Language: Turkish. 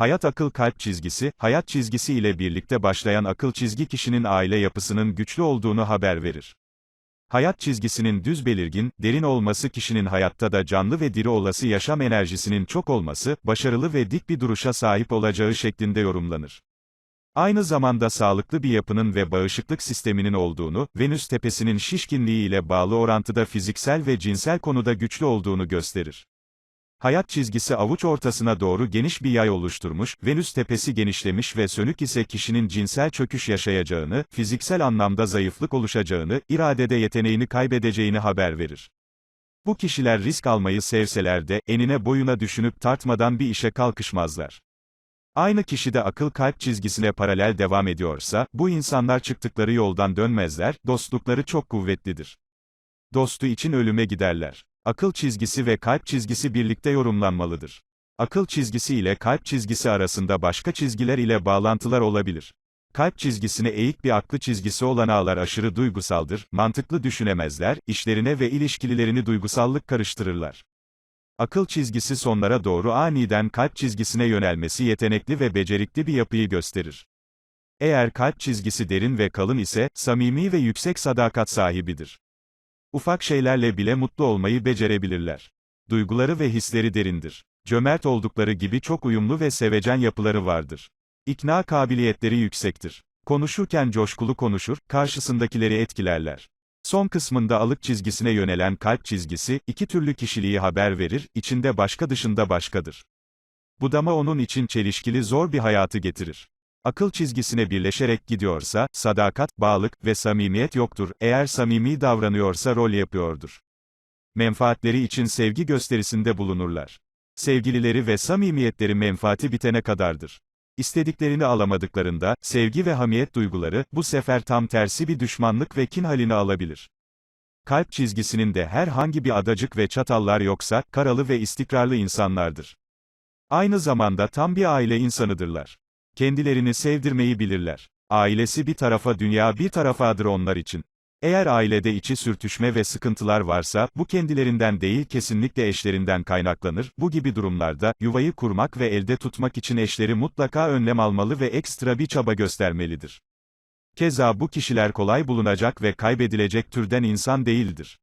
Hayat akıl kalp çizgisi, hayat çizgisi ile birlikte başlayan akıl çizgi kişinin aile yapısının güçlü olduğunu haber verir. Hayat çizgisinin düz belirgin, derin olması kişinin hayatta da canlı ve diri olası yaşam enerjisinin çok olması, başarılı ve dik bir duruşa sahip olacağı şeklinde yorumlanır. Aynı zamanda sağlıklı bir yapının ve bağışıklık sisteminin olduğunu, Venüs tepesinin şişkinliği ile bağlı orantıda fiziksel ve cinsel konuda güçlü olduğunu gösterir. Hayat çizgisi avuç ortasına doğru geniş bir yay oluşturmuş, Venüs tepesi genişlemiş ve sönük ise kişinin cinsel çöküş yaşayacağını, fiziksel anlamda zayıflık oluşacağını, iradede yeteneğini kaybedeceğini haber verir. Bu kişiler risk almayı sevseler de, enine boyuna düşünüp tartmadan bir işe kalkışmazlar. Aynı kişide akıl kalp çizgisine paralel devam ediyorsa, bu insanlar çıktıkları yoldan dönmezler, dostlukları çok kuvvetlidir. Dostu için ölüme giderler. Akıl çizgisi ve kalp çizgisi birlikte yorumlanmalıdır. Akıl çizgisi ile kalp çizgisi arasında başka çizgiler ile bağlantılar olabilir. Kalp çizgisine eğik bir aklı çizgisi olan ağlar aşırı duygusaldır, mantıklı düşünemezler, işlerine ve ilişkilerini duygusallık karıştırırlar. Akıl çizgisi sonlara doğru aniden kalp çizgisine yönelmesi yetenekli ve becerikli bir yapıyı gösterir. Eğer kalp çizgisi derin ve kalın ise, samimi ve yüksek sadakat sahibidir. Ufak şeylerle bile mutlu olmayı becerebilirler. Duyguları ve hisleri derindir. Cömert oldukları gibi çok uyumlu ve sevecen yapıları vardır. İkna kabiliyetleri yüksektir. Konuşurken coşkulu konuşur, karşısındakileri etkilerler. Son kısmında alık çizgisine yönelen kalp çizgisi, iki türlü kişiliği haber verir, içinde başka dışında başkadır. Budama onun için çelişkili zor bir hayatı getirir. Akıl çizgisine birleşerek gidiyorsa, sadakat, bağlılık ve samimiyet yoktur, eğer samimi davranıyorsa rol yapıyordur. Menfaatleri için sevgi gösterisinde bulunurlar. Sevgilileri ve samimiyetleri menfaati bitene kadardır. İstediklerini alamadıklarında, sevgi ve hamiyet duyguları, bu sefer tam tersi bir düşmanlık ve kin halini alabilir. Kalp çizgisinin de herhangi bir adacık ve çatallar yoksa, karalı ve istikrarlı insanlardır. Aynı zamanda tam bir aile insanıdırlar. Kendilerini sevdirmeyi bilirler. Ailesi bir tarafa dünya bir tarafadır onlar için. Eğer ailede içi sürtüşme ve sıkıntılar varsa, bu kendilerinden değil kesinlikle eşlerinden kaynaklanır. Bu gibi durumlarda, yuvayı kurmak ve elde tutmak için eşleri mutlaka önlem almalı ve ekstra bir çaba göstermelidir. Keza bu kişiler kolay bulunacak ve kaybedilecek türden insan değildir.